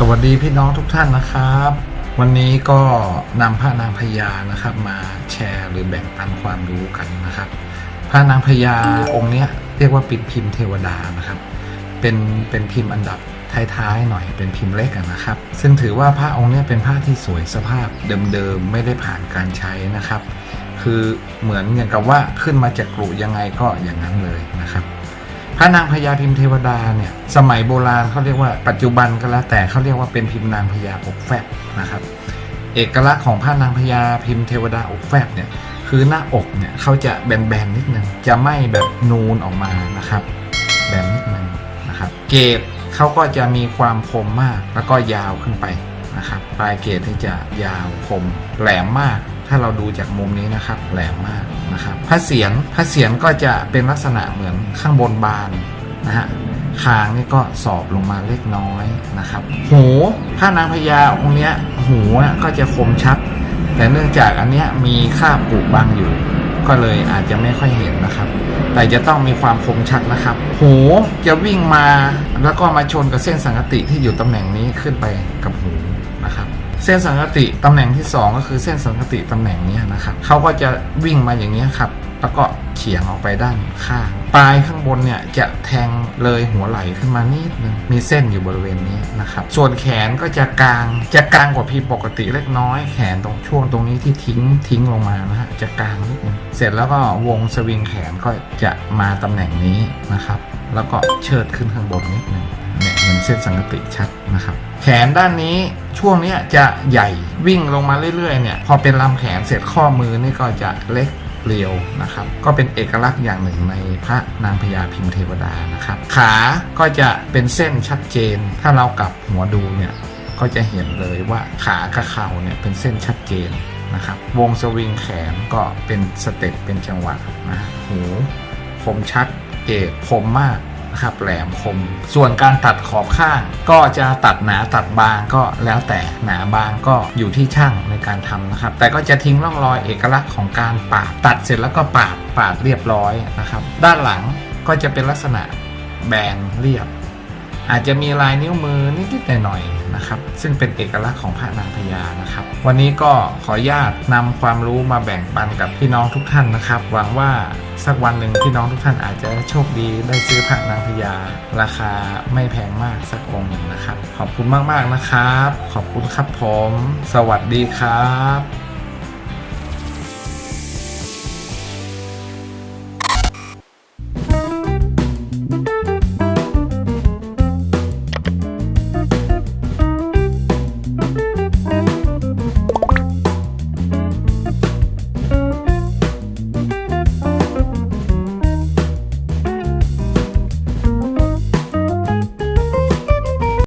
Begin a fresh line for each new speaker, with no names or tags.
สวัสดีพี่น้องทุกท่านนะครับ วันนี้ก็นำพระนางพญานะครับ มาแชร์หรือแบ่งปันความรู้กันนะครับ พระนางพญาองค์เนี้ยเรียกว่าปิดพิมพ์เทวดานะครับ เป็นเป็นพิมพ์อันดับท้ายๆหน่อยเป็นพิมพ์เล็กนะครับ ซึ่งถือว่าพระองค์เนี้ยเป็นพระที่สวยสภาพเดิมๆไม่ได้ผ่านการใช้นะครับ คือเหมือนอย่างกับว่าขึ้นมาจากกรุยังไงก็อย่างนั้นเลยนะครับ พระนางพญาพิมพ์เทวดาเนี่ยสมัยโบราณเขาเรียกว่าปัจจุบันก็แล้วแต่เขาเรียกว่าเป็นพิมพ์นางพญาอกแฟบนะครับ เอกลักษณ์ของพระนางพญาพิมพ์เทวดาอกแฟบเนี่ยคือหน้าอกเนี่ยเขาจะแบนๆนิดนึงจะไม่แบบนูนออกมานะครับ แบนนิดนึงนะครับ เกรดเขาก็จะมีความคมมากแล้วก็ยาวขึ้นไปนะครับปลายเกรดที่จะยาวคมแหลมมาก ถ้าเราดูจากมุมนี้นะครับแหลมมากนะครับพระเศียรพระเศียรก็จะเป็นลักษณะเหมือนข้างบนบานนะฮะคางนี่ก็สอบลงมาเล็กน้อยนะครับ หูพระนางพญาองค์เนี้ยหูก็จะคมชัด แต่เนื่องจากอันเนี้ยมีคาบผุบังอยู่ ก็เลยอาจจะไม่ค่อยเห็นนะครับ แต่จะต้องมีความคมชัดนะครับ หูจะวิ่งมาแล้วก็มาชนกับเส้นสังกติที่อยู่ตำแหน่งนี้ขึ้นไปกับหูนะครับ เส้นสังกติตำแหน่งที่ 2 ก็คือเส้นสังกติตำแหน่งนี้นะครับเขาก็จะวิ่งมาอย่างนี้ครับ แล้วก็เฉียงออกไปด้านข้างปลายข้างบนเนี่ยจะแทงเลยหัวไหล่ขึ้นมานิดนึงมีเส้นอยู่บริเวณนี้นะครับ ส่วนแขนก็จะกลางจะกลางกว่าพีปกติเล็กน้อยแขนตรงช่วงตรงนี้ที่ทิ้งทิ้งลงมานะฮะจะกลางนิดนึงเสร็จแล้วก็วงสวิงแขนก็จะมาตำแหน่งนี้นะครับ แล้วก็เชิดขึ้นข้างบนนิดนึง เห็นเส้นสังกติชัดนะครับ แขนด้านนี้ช่วงนี้จะใหญ่วิ่งลงมาเรื่อยๆเนี่ยพอเป็นลำแขนเสร็จข้อมือนี่ก็จะเล็กเรียวนะครับก็เป็นเอกลักษณ์อย่างหนึ่งในพระนางพญาพิมพ์เทวดานะครับขาก็จะเป็นเส้นชัดเจน ถ้าเรากลับหัวดูเนี่ยก็จะเห็นเลยว่าขากับเข่าเนี่ยเป็นเส้นชัดเจนนะครับวงสวิงแขนก็เป็นสเต็ปเป็นจังหวะนะหูคมชัดเอกคมมาก นะครับแหลมคม ส่วนการตัดขอบข้าง ก็จะตัดหนาตัดบางก็แล้วแต่หนาบางก็อยู่ที่ช่างในการทำนะครับ แต่ก็จะทิ้งร่องรอยเอกลักษณ์ของการปาดตัดเสร็จแล้วก็ปาดปาดเรียบร้อยนะครับ ด้านหลังก็จะเป็นลักษณะแบนเรียบ อาจจะมีลายนิ้วมือนิดๆหน่อยๆนะครับ ซึ่งเป็นเอกลักษณ์ของพระนางพญานะครับ วันนี้ก็ขออนุญาตนำความรู้มาแบ่งปันกับพี่น้องทุกท่านนะครับ หวังว่าสักวันหนึ่งพี่น้องทุกท่านอาจจะโชคดีได้ซื้อพระนางพญาราคาไม่แพงมากสักองค์หนึ่งนะครับ ขอบคุณมากๆนะครับ ขอบคุณครับผม สวัสดีครับ